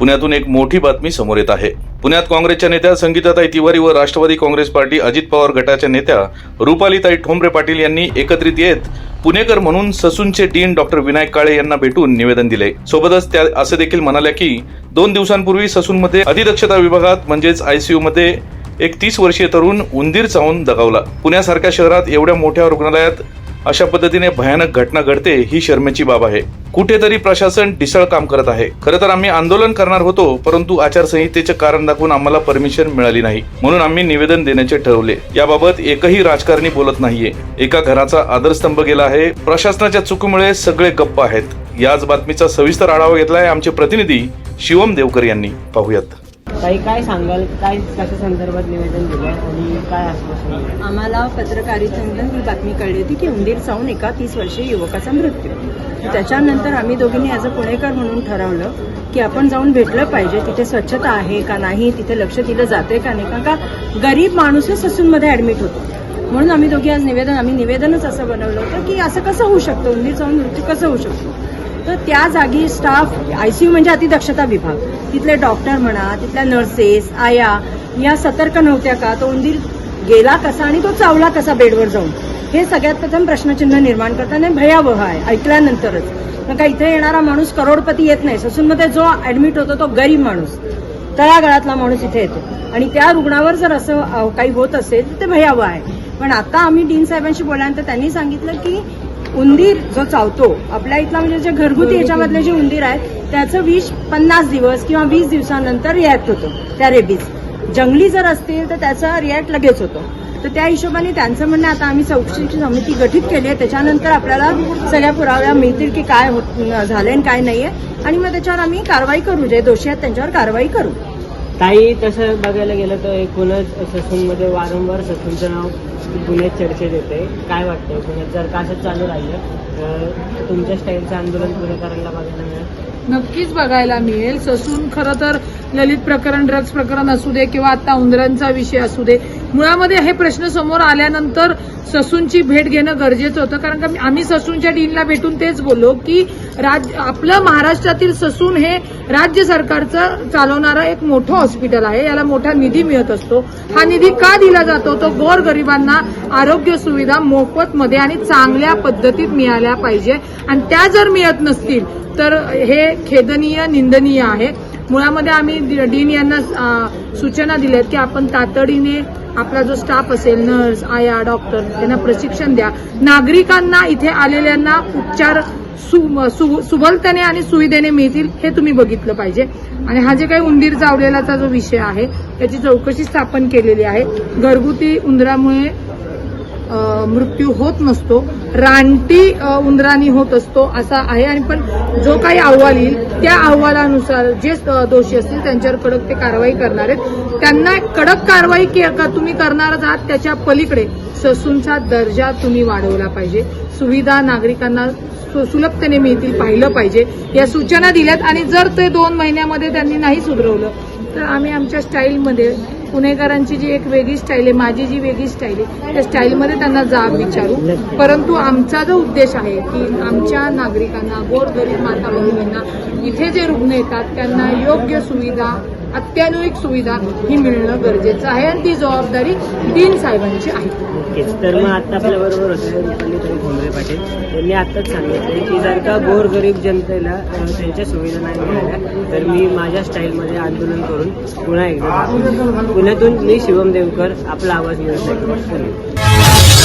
पुण्यातून एक मोठी बातमी समोर येत आहे. पुण्यात काँग्रेसच्या नेत्या संगीताताई तिवारी व राष्ट्रवादी काँग्रेस पार्टी अजित पवार गटाच्या नेत्या रुपालीताई ठोंबरे पाटील यांनी एकत्रित येत पुणेकर म्हणून ससूनचे डीन डॉक्टर विनायक काळे यांना भेटून निवेदन दिले. सोबतच त्या असे देखील म्हणाल्या की दोन दिवसांपूर्वी ससूनमध्ये अतिदक्षता विभागात म्हणजेच आयसीयू मध्ये एक तीस वर्षीय तरुण उंदीर चावून दगावला. पुण्यासारख्या शहरात एवढ्या मोठ्या रुग्णालयात अशा पद्धतीने भयानक घटना घडते ही शर्मेची बाब आहे. कुठेतरी प्रशासन ढिसळ काम करत आहे. खरं तर आम्ही आंदोलन करणार होतो परंतु आचारसंहितेचे कारण दाखवून आम्हाला परमिशन मिळाली नाही. म्हणून आम्ही निवेदन देण्याचे ठरवले. याबाबत एकही राजकारणी बोलत नाहीये. एका घराचा आदरस्तंभ गेला आहे. प्रशासनाच्या चुकीमुळे सगळे गप्प आहेत. याच बातमीचा सविस्तर आढावा घेतलाय आमचे प्रतिनिधी शिवम देवकर यांनी. पाहूयात. काही काय सांगाल? काय कशा संदर्भात निवेदन दिलं आणि काय आश्वासन आम्हाला पत्रकारितेमधून ही बातमी कळली होती की उंदीर चावून एका तीस वर्षीय युवकाचा मृत्यू त्याच्यानंतर आम्ही दोघींनी ॲज अ पुणेकर म्हणून ठरवलं की आपण जाऊन भेटलं पाहिजे तिथे स्वच्छता आहे का नाही तिथे लक्ष दिलं जाते का नाही कारण का गरीब माणूसच ससूनमध्ये ऍडमिट होतो. म्हणून आम्ही दोघी आज निवेदन आम्ही निवेदनच असं बनवलं होतं की असं कसं होऊ शकतं? उंदीर जाऊन मृत्यू कसं होऊ शकतो? तर त्या जागी स्टाफ आयसीयू म्हणजे अतिदक्षता विभाग. तिथले डॉक्टर म्हणा तिथल्या नर्सेस आया या सतर्क नव्हत्या का? तो उंदीर गेला कसा आणि तो चावला कसा बेडवर जाऊन? हे सगळ्यात प्रथम प्रश्नचिन्ह निर्माण करताना भयावह आहे. ऐकल्यानंतरच. का इथे येणारा माणूस करोडपती येत नाही. ससूनमध्ये जो ऍडमिट होतो तो गरीब माणूस. तळागाळातला माणूस इथे येतो. आणि त्या रुग्णावर जर असं काही होत असेल तर ते भयावह आहे. पण आता आम्ही डीन साहेबांशी बोलल्यानंतर त्यांनी सांगितलं की उंदीर जो चावतो आपल्या इथला म्हणजे जे घरगुती याच्यामधले जे उंदीर आहेत त्याचं विष पन्नास दिवस किंवा वीस दिवसानंतर रिॲक्ट होतो त्या रेबीज जंगली जर असतील तर त्याचा रिॲक्ट लगेच होतो. तर त्या हिशोबाने त्यांचं म्हणणं आता आम्ही चौकशीची समिती गठीत केली आहे त्याच्यानंतर आपल्याला सगळ्या पुराव्या मिळतील की काय होत झालंय आणि काय नाहीये. आणि मग त्याच्यावर आम्ही कारवाई करू जे दोषी आहेत त्यांच्यावर कारवाई करू. ताई तसं बघायला गेलं तर एकूणच ससूनमध्ये वारंवार ससूनचं नाव पुण्यात चर्चेत येते. काय वाटतं पुण्यात? जर का असं चालू राहिलं तर तुमच्या स्टाईलचं आंदोलन पुणेकरांना बघायला मिळेल? नक्कीच बघायला मिळेल. ससून खरं तर ललित प्रकरण ड्रग्ज प्रकरण असू दे किंवा आता उंदरांचा विषय असू दे मुळामध्ये हे प्रश्न समोर आल्यानंतर ससूनची भेट घेणं गरजेचं होतं. कारण का आम्ही ससूनच्या डीनला भेटून तेच बोललो की राज आपलं महाराष्ट्रातील ससून हे राज्य सरकारचं चालवणारं एक मोठं हॉस्पिटल आहे. याला मोठा निधी मिळत असतो. हा निधी का दिला जातो? तो गोरगरिबांना आरोग्य सुविधा मोफतमध्ये आणि चांगल्या पद्धतीत मिळाल्या पाहिजे. आणि त्या जर मिळत नसतील तर हे खेदनीय निंदनीय आहे. मुळामध्ये आम्ही डीन यांना सूचना दिल्या की आपण तातडीने आपला जो स्टाफ असेल नर्स आया डॉक्टर त्यांना प्रशिक्षण द्या. नागरिकांना इथे आलेल्यांना उपचार सु- सु- सुबलतेने आणि सुविधेने मिळतील हे तुम्ही बघितलं पाहिजे. आणि हा जे काही उंदीर चावलेलाचा जो विषय आहे त्याची चौकशी स्थापन केलेली आहे. घरगुती उंदरामुळे मृत्यू होत नसतो. रानटी उंदरानी उंदरांनी होत असतो असा आहे. आणि पण जो काही अहवाल येईल त्या अहवालानुसार जे दोषी असतील त्यांच्यावर कडक ते कारवाई करणार आहेत. त्यांना कडक कारवाई तुम्ही करणारच आहात त्याच्या पलीकडे ससूंचा दर्जा तुम्ही वाढवला पाहिजे. सुविधा नागरिकांना सुलभतेने मिळतील पाहिलं पाहिजे. या सूचना दिल्यात आणि जर ते दोन महिन्यामध्ये त्यांनी नाही सुधरवलं तर आम्ही आमच्या स्टाईलमध्ये पुणेकरांची जी एक वेगळी स्टाईल आहे माझी जी वेगळी स्टाईल आहे त्या स्टाईलमध्ये त्यांना जाब विचारू. परंतु आमचा जो उद्देश आहे की आमच्या नागरिकांना गोरगरीब माता भगिनींना इथे जे रुग्ण येतात त्यांना योग्य सुविधा अत्याधुनिक सुविधा ही मिळणं गरजेचं आहे आणि ती जबाबदारी डीन साहेबांची आहे. नक्कीच तर मग आता आपल्या बरोबर होते रुपालीताई ठोंबरे पाटील यांनी आताच सांगितलं की जर का गोरगरीब जनतेला त्यांच्या सुविधा नाही मिळाल्या तर मी माझ्या स्टाईलमध्ये आंदोलन करून पुन्हा एकदा पुण्यातून मी शिवम देवकर आपला आवाज मिळवतो.